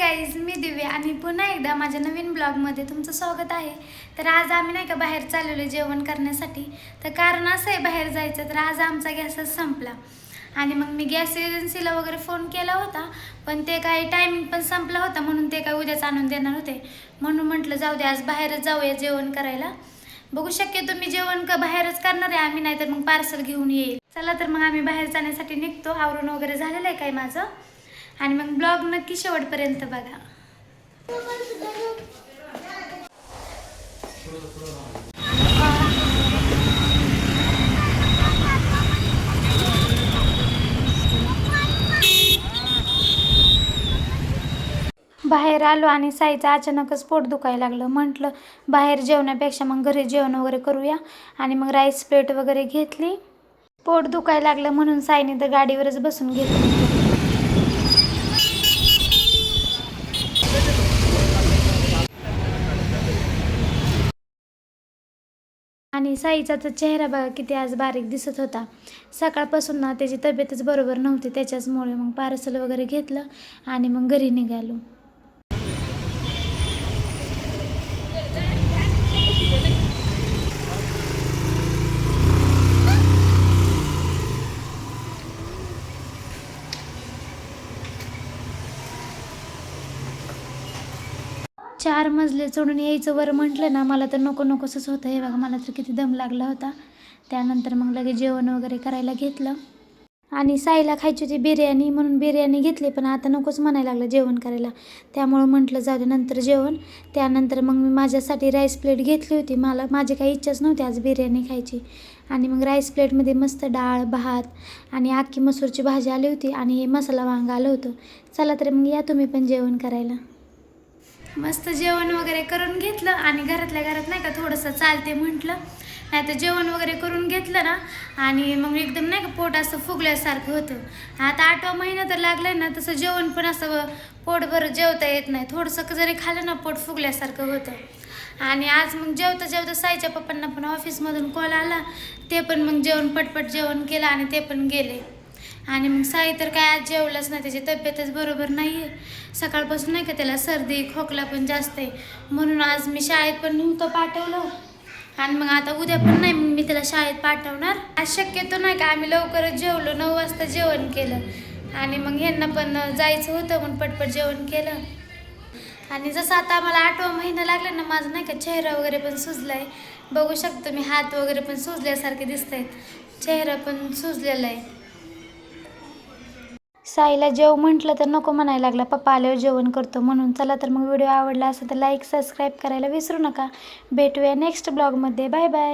Guys मी दिव्या आणि पुन्हा एकदा माझ्या नवीन ब्लॉगमध्ये तुमचं स्वागत आहे. तर आज आम्ही नाही का बाहेर चाललेलो जेवण करण्यासाठी. तर कारण असं आहे बाहेर जायचं तर आज आमचा गॅसच संपला. आणि मग मी गॅस एजन्सीला वगैरे फोन केला होता पण ते काही टायमिंग पण संपला होता म्हणून ते काय उद्याच आणून देणार होते. म्हणून म्हटलं जाऊ दे आज बाहेरच जाऊया जेवण करायला. बघू शक्यतो मी जेवण का बाहेरच करणार आहे आम्ही नाहीतर मग पार्सल घेऊन येईल. चला तर मग आम्ही बाहेर जाण्यासाठी निघतो. आवरून वगैरे झालेलं आहे काय माझं? आणि मग ब्लॉग नक्की शेवटपर्यंत बघा. बाहेर आलो आणि साईचं अचानकच पोट दुखायला लागलं. म्हटलं बाहेर जेवण्यापेक्षा मग घरी जेवण वगैरे करूया. आणि मग राईस प्लेट वगैरे घेतली. पोट दुखायला लागलं म्हणून साईने तर गाडीवरच बसून घेतली. आणि साईचा तर चेहरा बघा किती आज बारीक दिसत होता. सकाळपासून ना त्याची तब्येतच बरोबर नव्हती त्याच्याचमुळे मग पार्सल वगैरे घेतलं आणि मग घरी निघालो. चार मजले चढून यायचं वर म्हटलं ना मला तर नको नकोसंच होतं. हे बघा मला तर किती दम लागला होता. त्यानंतर मग लगेच जेवण वगैरे करायला घेतलं. आणि साईला खायची होती बिर्याणी म्हणून बिर्याणी घेतली पण आता नकोच म्हणायला लागलं जेवण करायला. त्यामुळं म्हटलं जाऊ दे नंतर जेवण. त्यानंतर मग मी माझ्यासाठी राईस प्लेट घेतली होती. मला माझी काही इच्छाच नव्हती आज बिर्याणी खायची. आणि मग राईस प्लेटमध्ये मस्त डाळ भात आणि आखी मसूरची भाजी आली होती आणि हे मसाला वांग आलं होतं. चला तर मग या तुम्ही पण जेवण करायला. मस्त जेवण वगैरे करून घेतलं आणि घरातल्या घरात नाही का थोडंसं चालते म्हटलं. नाही तर जेवण वगैरे करून घेतलं ना आणि मग एकदम नाही का पोट असं फुगल्यासारखं होतं. आता आठवा महिना तर लागलाय ना तसं जेवण पण असं पोटभर जेवता येत नाही. थोडंसं जरी खाल्लं ना पोट फुगल्यासारखं होतं. आणि आज मग जेवता जेवता साईच्या पप्पांना पण ऑफिसमधून कॉल आला. ते पण मग जेवण पटपट जेवण केलं आणि ते पण गेले. आणि मग साई तर काय आज जेवलंच नाही त्याची तब्येतच बरोबर नाही आहे सकाळपासून नाही का त्याला सर्दी खोकला पण जास्त आहे. म्हणून आज मी शाळेत पण नव्हतं पाठवलं. आणि मग आता उद्या पण नाही मग मी त्याला शाळेत पाठवणार. आज शक्यतो नाही का आम्ही लवकरच जेवलो नऊ वाजता जेवण केलं. आणि मग ह्यांना पण जायचं होतं म्हणून पटपट जेवण केलं. आणि जसं आता आम्हाला आठवा महिना लागला ना माझा नाही का चेहरा वगैरे पण सुजलाय. बघू शकतो मी हात वगैरे पण सुजल्यासारखे दिसत आहेत चेहरा पण सुजलेला आहे. साईला जेव म्हटलं तर नको म्हणायला लागला. पप्पा आल्यावर जेवण करतो म्हणून. चला तर मग व्हिडिओ आवडला असेल तर लाईक सबस्क्राईब करायला विसरू नका. भेटूया नेक्स्ट ब्लॉगमध्ये. Bye bye.